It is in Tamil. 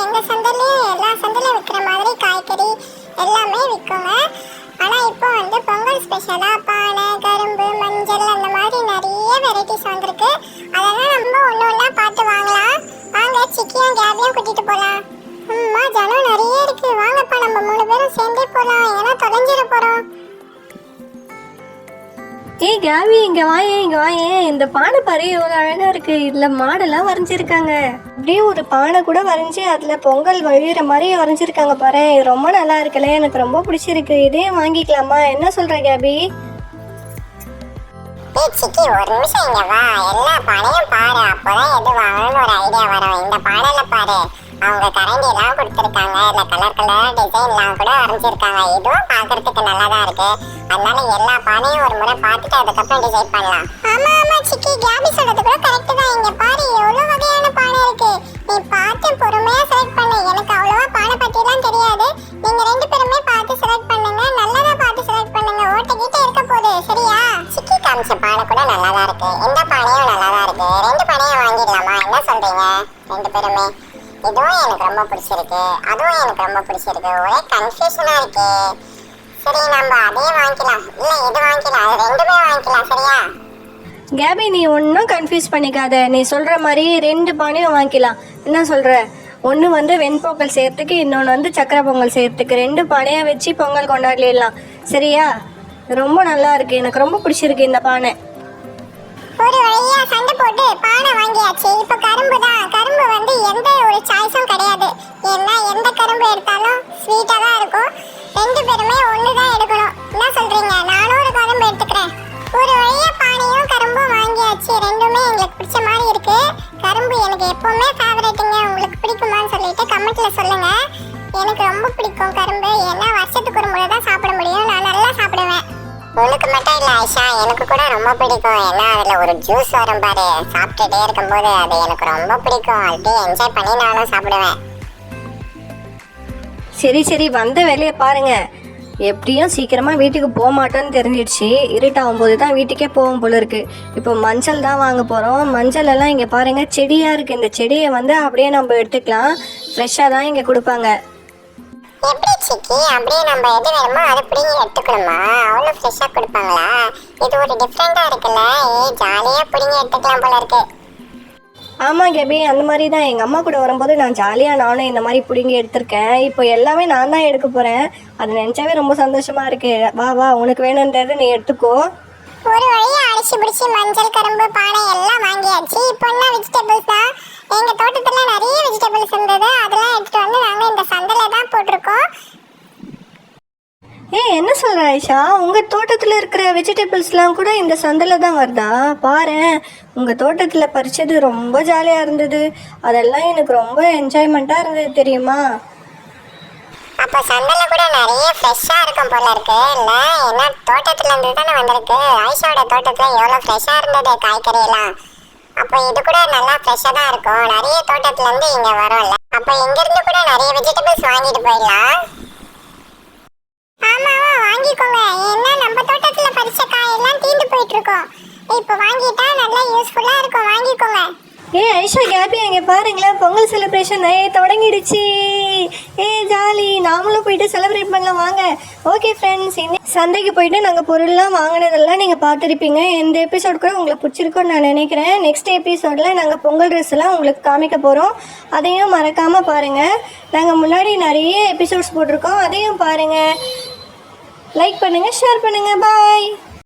எங்கள் சந்தையிலையும் எல்லா சந்தையிலையும் விற்கிற மாதிரி காய்கறி எல்லாமே விற்குங்க ஆனால் இப்போ வந்து பொங்கல் ஸ்பெஷலாக பானை கரும்பு மஞ்சள் அந்த மாதிரி நிறைய வெரைட்டிஸ் வந்திருக்கு. அதெல்லாம் நம்ம ஒன்று ஒன்றா பார்த்து வாங்கலாம். வாங்க சிக்கியும் கேபியும் கூட்டிகிட்டு போகலாம் அம்மா ஜனம் நிறைய இருக்குது வாங்கப்பா நம்ம மூணு பேரும் சேர்ந்தே போகலாம் ஏய் கேவி இங்க வாயே இங்க வாயே இந்த பானை பாரு இவ்வளவு அழகா இருக்கு. இதுல மாடெல்லாம் வரைஞ்சிருக்காங்க. அப்படியே ஒரு பானை கூட வரைஞ்சி அதுல பொங்கல் வழியிற மாதிரி வரைஞ்சிருக்காங்க பாரு. இது ரொம்ப நல்லா இருக்குல்ல எனக்கு ரொம்ப பிடிச்சிருக்கு. இதே வாங்கிக்கலாமா? என்ன சொல்ற கேபி சிக்கி ஒரு நிமிஷம் இங்க வா. எல்லா பானையும் பாரு. அப்போதான் எது வாங்கணும்னு ஒரு ஐடியா வரும். இந்த பாடல பாரு. அவங்க கரண்டி எல்லாம் கொடுத்துருக்காங்க. இல்ல கலர் கலர் டிசைன்லாம் கூட வரைஞ்சிருக்காங்க. இதுவும் பார்க்கிறதுக்கு நல்லா தான் இருக்கு. அதனால எல்லா பானையும் ஒரு முறை பார்த்துட்டு அதுக்கப்புறம் டிசைட் பண்ணலாம். ஆமா ஆமா சிக்கி. கேபி சொல்றது கூட கரெக்ட் தான். இங்க பாரு எவ்வளவு வகையான பானை இருக்கு. நீ பார்த்து பொறுமையா செலக்ட் பண்ணு. எனக்கு அவ்வளவா பானை பத்திலாம் தெரியாது. நீங்க ரெண்டு பேருமே பார்த்து செலக்ட் பண்ணுங்க. நல்லதா பார்த்து செலக்ட் பண்ணுங்க. ஓட்ட கிட்ட இருக்க போகுது சரியா? சிக்கி காமிச்ச பானை கூட நல்லா தான் இருக்கு. இந்த பானையும் நல்லா தான் இருக்கு. ரெண்டு பானையும் வாங்கிடலாமா? என்ன சொல்றீங்க? ரெண்டு பேருமே. இதுவும் எனக்கு ரொம்ப பிடிச்சிருக்கு. அதுவும் எனக்கு ரொம்ப பிடிச்சிருக்கு. ஒரே கன்ஃபியூஷனா இருக்கு. சரி நம்ம அதே வாங்கிக்கலாம். இல்ல இது வாங்கிக்கலாம்? அது ரெண்டுமே வாங்கிக்கலாம் சரியா? கேபி நீ ஒன்றும் கன்ஃபியூஸ் பண்ணிக்காத. நீ சொல்ற மாதிரி ரெண்டு பானையும் வாங்கிக்கலாம். என்ன சொல்ற? ஒன்று வந்து வெண்பொங்கல் செய்யறதுக்கு இன்னொன்று வந்து சக்கரை பொங்கல் செய்யறதுக்கு. ரெண்டு பானையாக வச்சு பொங்கல் கொண்டாடிடலாம். சரியா? ரொம்ப நல்லா இருக்கு. எனக்கு ரொம்ப பிடிச்சிருக்கு இந்த பானை. ஒரு வழியா சண்டை போட்டு பானை வாங்கியாச்சு. இப்போ கரும்பு தான். கரும்பு வந்து எந்த ஒரு எந்த எடுத்தாலும் ஸ்வீட்டாக தான் இருக்கும். ரெண்டு பேருமே ஒன்று தான் எடுக்கணும். என்ன சொல்கிறீங்க நானும் ஒரு கரும்பு எடுத்துக்கிறேன். ஒரு வழியா பானையும் கரும்பும் வாங்கியாச்சு. ரெண்டுமே எங்களுக்கு பிடிச்ச மாதிரி இருக்குது கரும்பு எனக்கு எப்போவுமே ஃபேவரேட்டுங்க உங்களுக்கு பிடிக்குமான்னு சொல்லிட்டு கமெண்ட்டில் சொல்லுங்கள் எனக்கு ரொம்ப பிடிக்கும் கரும்பு. ஏன்னா வருஷத்துக்கு ஒரு முறை தான் சாப்பிட முடியும். நான் நல்லா சாப்பிடுவேன். உனக்கு மட்டும் இல்லை ஆயிஷா. எனக்கு கூட ரொம்ப பிடிக்கும். ஏன்னா அதில் ஒரு ஜூஸ் வரும் பாரு. சாப்பிட்டுட்டே இருக்கும்போது அது எனக்கு ரொம்ப பிடிக்கும். அப்படியே என்ஜாய் பண்ணி நானும் சாப்பிடுவேன். சரி சரி வந்த வேலையை பாருங்க. எப்படியும் சீக்கிரமாக வீட்டுக்கு போக மாட்டோன்னு தெரிஞ்சிடுச்சு. இருட்டாகும் போது தான் வீட்டுக்கே போகும் போல இருக்கு. இப்போ மஞ்சள் தான் வாங்க போகிறோம் மஞ்சள் எல்லாம் இங்கே பாருங்க செடியாக இருக்கு. இந்த செடியை வந்து அப்படியே நம்ம எடுத்துக்கலாம். ஃப்ரெஷ்ஷாக தான் இங்கே கொடுப்பாங்க. எப்படி சிக்கி? அப்படியே நம்ம எது வேணுமோ அதை பிடிங்கி எடுத்துக்கணுமா? அவ்வளோ ஃப்ரெஷ்ஷாக கொடுப்பாங்களா? இது ஒரு டிஃப்ரெண்டாக இருக்குல்ல. ஏ ஜாலியாக பிடிங்கி எடுத்துக்கலாம் போல இருக்கு. ஆமாம் கேபி. அந்த மாதிரி தான் எங்கள் அம்மா கூட வரும்போது நான் ஜாலியாக நானும் இந்த மாதிரி பிடுங்கி எடுத்திருக்கேன். இப்போ எல்லாமே நான் தான் எடுக்க போகிறேன் அது நினச்சாவே ரொம்ப சந்தோஷமாக இருக்குது வா வா உனக்கு வேணுன்றதை நீ எடுத்துக்கோ. ஒரு வழியா அடிச்சு பிடிச்சி மஞ்சள் கரும்பு பானை எல்லாம் வாங்கியாச்சு. இப்போ என்ன வெஜிடபிள்ஸ் தான் எங்கள் தோட்டத்தில் நிறைய வெஜிடபிள்ஸ் இருந்தது. அதெல்லாம் எடுத்துகிட்டு வந்து நாங்கள் இந்த சந்தையில் தான் ஏய் என்ன சொல்கிற ஐஷா? உங்கள் தோட்டத்தில் இருக்கிற வெஜிடபிள்ஸ்லாம் கூட இந்த சந்தையில் தான் வருதா? பாரு உங்கள் தோட்டத்தில் பறிச்சது ரொம்ப ஜாலியாக இருந்தது. அதெல்லாம் எனக்கு ரொம்ப என்ஜாய்மெண்ட்டாக இருந்தது தெரியுமா? அப்ப சந்தையில் கூட நிறைய ஃப்ரெஷ்ஷா இருக்கும் போல இருக்கு. இல்ல ஏன்னா தோட்டத்துல இருந்து தானே வந்திருக்கு. ஆயிஷாவோட தோட்டத்துல எவ்வளவு ஃப்ரெஷ்ஷா இருந்தது காய்கறி எல்லாம் அப்ப இது கூட நல்லா ஃப்ரெஷ்ஷா தான் இருக்கும். நிறைய தோட்டத்துல இருந்து இங்க வரும்ல. அப்ப இங்க இருந்து கூட நிறைய வெஜிடபிள்ஸ் வாங்கிட்டு போயிடலாம். ஆமாவா வாங்கிக்கோங்க. ஏன்னா நம்ம தோட்டத்துல பறிச்ச காயெல்லாம் தீந்து போயிட்டு இருக்கோம் இப்போ வாங்கிட்டா நல்லா யூஸ்ஃபுல்லா இருக்கும். வாங்கிக்கோங்க. ஏ ஐஷா கேபி அங்கே பாருங்களேன் பொங்கல் செலிப்ரேஷன் ஏ தொடங்கிடுச்சு. ஏ ஜாலி. நாமளும் போயிட்டு செலிப்ரேட் பண்ணலாம். வாங்க. ஓகே ஃப்ரெண்ட்ஸ் இன்னைக்கு சந்தைக்கு போயிட்டு நாங்கள் பொருள்லாம் வாங்கினதெல்லாம் நீங்கள் பார்த்துருப்பீங்க. இந்த எபிசோட் கூட உங்களுக்கு பிடிச்சிருக்கும்னு நான் நினைக்கிறேன். நெக்ஸ்ட் எபிசோடில் நாங்கள் பொங்கல் ட்ரெஸ் எல்லாம் உங்களுக்கு காமிக்க போகிறோம் அதையும் மறக்காமல் பாருங்கள் நாங்கள் முன்னாடி நிறைய எபிசோட்ஸ் போட்டிருக்கோம். அதையும் பாருங்கள் லைக் பண்ணுங்கள் ஷேர் பண்ணுங்கள் பாய்